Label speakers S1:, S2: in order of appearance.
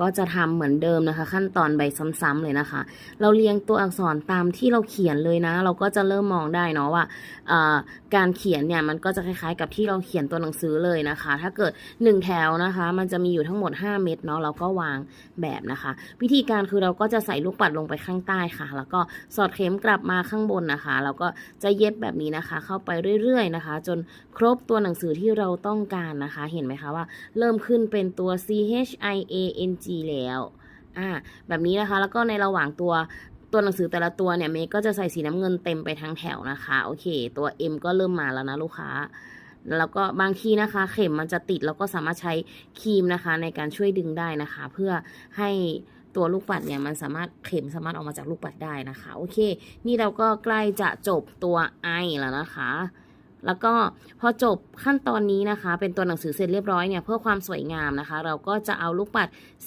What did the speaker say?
S1: ก็จะทำเหมือนเดิมนะคะ ขั้นตอนใบซ้ำๆเลยนะคะ เราเรียงตัวอักษรตามที่เราเขียนเลยนะ เราก็จะเริ่มมองได้เนาะว่าการเขียนเนี่ยมันก็จะคล้ายๆ กับที่เราเขียนตัวหนังสือเลยนะคะ ถ้าเกิด 1 แถวนะคะ มันจะมีอยู่ทั้งหมด 5 เม็ดเนาะเราก็วางแบบนะคะ วิธีการคือเราก็จะใส่ลูกปัดลงไปข้างใต้ค่ะ แล้วก็สอดเข็มกลับมาข้างบนนะคะแล้วก็จะเย็บแบบนี้นะคะ เข้าไปเรื่อยๆนะคะ จนครบตัวหนังสือที่เราต้องการนะคะ เห็นไหมคะว่า เริ่มขึ้นเป็นตัว C H I A N G แล้วอ่าแบบนี้นะคะ แล้วก็ในระหว่างตัวตัวหนังสือแต่ละตัวเนี่ยเมย์ก็จะใส่สีน้ำเงินเต็มไปทั้งแถวนะคะ โอเค ตัว M ก็เริ่มมาแล้วนะลูกค้า แล้วก็บางทีนะคะ เข็มมันจะติดแล้วก็สามารถใช้ครีมนะคะ ในการช่วยดึงได้นะคะ เพื่อให้ตัวลูกปัดเนี่ยมันสามารถเข็มสามารถออกมาจากลูกปัดได้นะคะ โอเค นี่เราก็ใกล้จะจบตัว I แล้วนะคะแล้วก็พอจบขั้นตอนนี้นะคะ เป็นตัวหนังสือเสร็จเรียบร้อยเนี่ยเพื่อความสวยงามนะคะ เราก็จะเอาลูกปัดสี